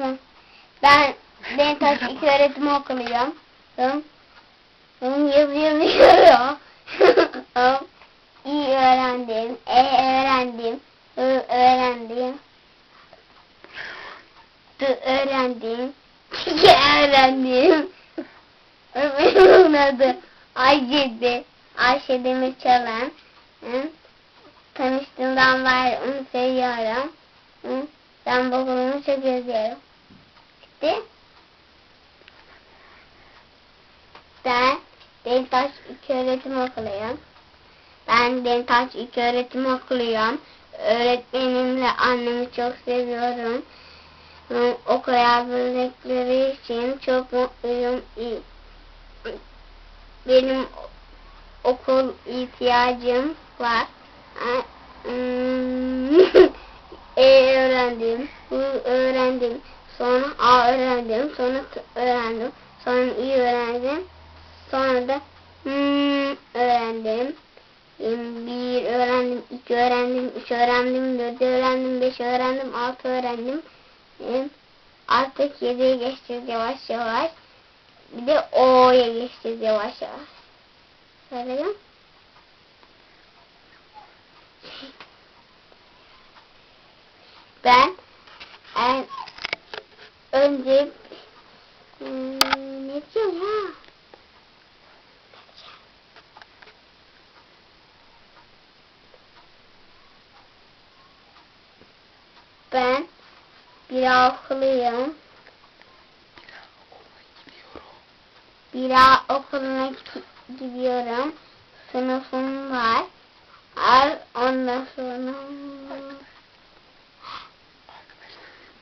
Hı. Ben Demirtaş ilk öğretim okuluyum. Yazı yazıyorum. İyi öğrendim. E öğrendim. Ö öğrendim. D öğrendim. K öğrendim. Öğretmenin adı Ayşe'di. Ayşe Demirçalan. Hı. Tanıştığımdan var onu seviyorum. Ben okulumu çok özlüyorum. Bitti. Ben Demirtaş İlköğretim Okulu'yum. Ben Demirtaş İlköğretim Okulu'yum. Öğretmenimle annemi çok seviyorum. Okul hazırlıkları için çok mutluyum. Benim okul ihtiyacım var. Hmm, E öğrendim, U öğrendim, sonra A öğrendim, sonra T öğrendim, sonra İ öğrendim, sonra da hmm öğrendim. Bir öğrendim, iki öğrendim, üç öğrendim, dört öğrendim, beş öğrendim, altı öğrendim. Artık yediye geçeceğiz yavaş yavaş. Bir de O'ya geçeceğiz yavaş yavaş. Söyleyeyim. Ben en önce hmm, ne diyeceğim ya? Ben bir okuluyum. Bira okuluna gi- gidiyorum. Sınıfım var. Ar ondan sonra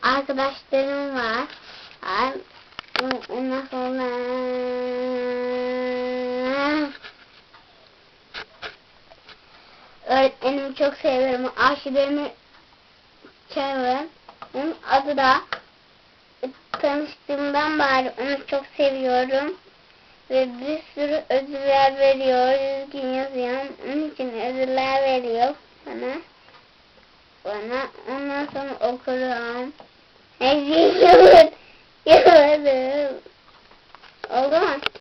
arkadaşlarım var. Ar ondan sonra öğretmenimi çok seviyorum. Arşivlerimi Çağırın. Onun adı da tanıştığımdan beri onu çok seviyorum. Ve bir sürü ödüller veriyor. Düzgün yazıyorum. Onun için ödüller veriyor bana. Bana. Ondan sonra okurum. Her şeyi. Yaparım. Oldu mu?